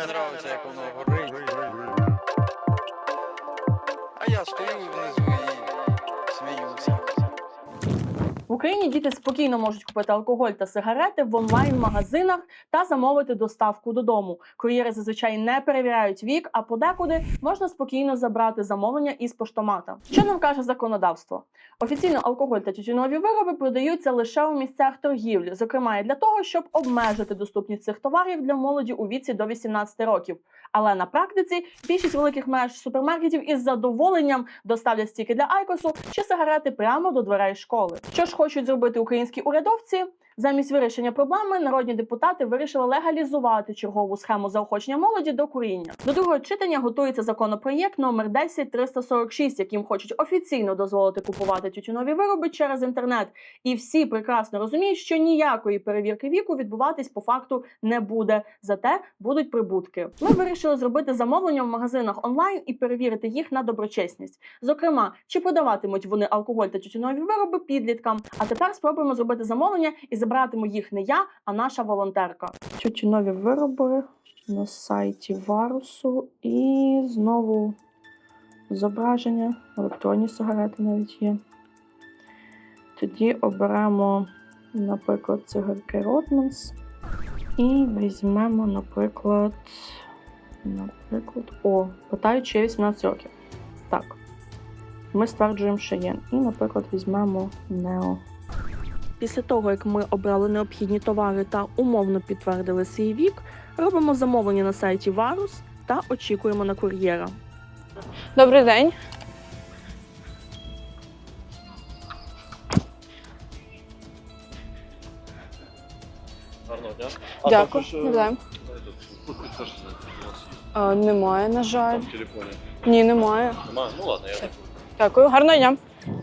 не подобається, як воно горить. В Україні діти спокійно можуть купити алкоголь та сигарети в онлайн-магазинах та замовити доставку додому. Кур'єри зазвичай не перевіряють вік, а подекуди можна спокійно забрати замовлення із поштомата. Що нам каже законодавство? Офіційно алкоголь та тютюнові вироби продаються лише у місцях торгівлі, зокрема для того, щоб обмежити доступність цих товарів для молоді у віці до 18 років. Але на практиці більшість великих мереж супермаркетів із задоволенням доставлять стільки для айкосу чи сигарети прямо до дверей школи. Що ж хочуть зробити українські урядовці? Замість вирішення проблеми народні депутати вирішили легалізувати чергову схему заохочення молоді до куріння. До другого читання готується законопроєкт номер 10346, яким хочуть офіційно дозволити купувати тютюнові вироби через інтернет. І всі прекрасно розуміють, що ніякої перевірки віку відбуватись по факту не буде. Зате будуть прибутки. Ми вирішили зробити замовлення в магазинах онлайн і перевірити їх на доброчесність. Зокрема, чи подаватимуть вони алкоголь та тютюнові вироби підліткам. А тепер спробуємо зробити замовлення і забратиму їх не я, а наша волонтерка. Тютюнові вироби на сайті Варусу і знову зображення, електронні сигарети навіть є. Тоді оберемо, наприклад, цигарки Ротманс. І візьмемо, наприклад, наприклад, о, питають, чи є 18 років. Так. Ми стверджуємо, що є. І, наприклад, візьмемо Нео. Після того, як ми обрали необхідні товари та умовно підтвердили свій вік, робимо замовлення на сайті Varus та очікуємо на кур'єра. Добрий день. Гарного дня. Дякую. також, е, Навзаєм. тут немає, на жаль. там в телефоні. Ні, немає. Немає? Ну ладно, я так. Дякую, гарного дня.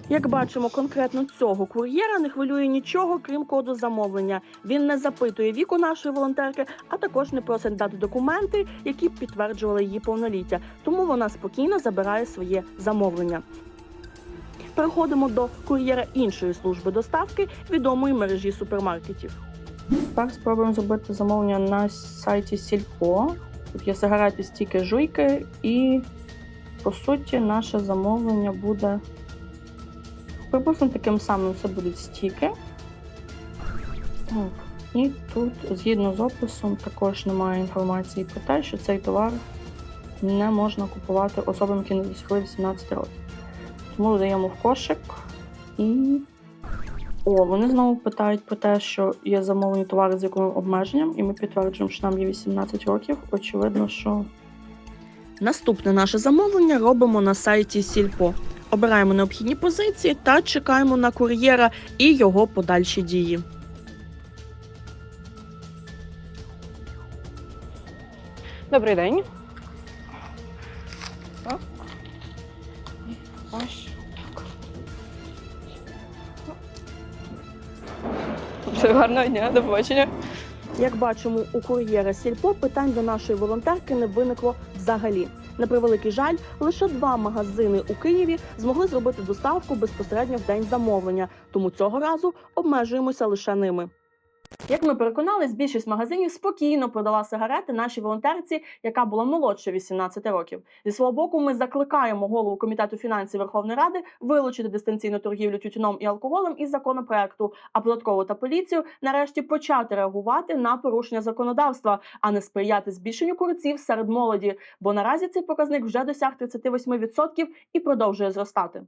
Як бачимо, конкретно цього кур'єра не хвилює нічого, крім коду замовлення. Він не запитує віку нашої волонтерки, а також не просить дати документи, які б підтверджували її повноліття. Тому вона спокійно забирає своє замовлення. Переходимо до кур'єра іншої служби доставки відомої мережі супермаркетів. Тепер спробуємо зробити замовлення на сайті Сільпо. Тут є сигарети, стіки, жуйки, і по суті наше замовлення буде приблизно таким самим. Це будуть стіки. Так. І тут, згідно з описом, також немає інформації про те, що цей товар не можна купувати особам, які не досягли 18 років. Тому додаємо в кошик і. О, вони знову питають про те, що є замовлені товари з яким обмеженням, і ми підтверджуємо, що нам є 18 років. Очевидно, що. Наступне наше замовлення робимо на сайті Сільпо. Обираємо необхідні позиції та чекаємо на кур'єра і його подальші дії. Добрий день. Ось. Все, гарного дня, до побачення. Як бачимо, у кур'єра Сільпо питань до нашої волонтерки не виникло взагалі. На превеликий жаль, лише два магазини у Києві змогли зробити доставку безпосередньо в день замовлення, тому цього разу обмежуємося лише ними. Як ми переконались, більшість магазинів спокійно продала сигарети нашій волонтерці, яка була молодше 18 років. Зі свого боку, ми закликаємо голову комітету фінансів Верховної Ради вилучити дистанційну торгівлю тютюном і алкоголем із законопроекту, а податкову та поліцію нарешті почати реагувати на порушення законодавства, а не сприяти збільшенню курців серед молоді. Бо наразі цей показник вже досяг 38% і продовжує зростати.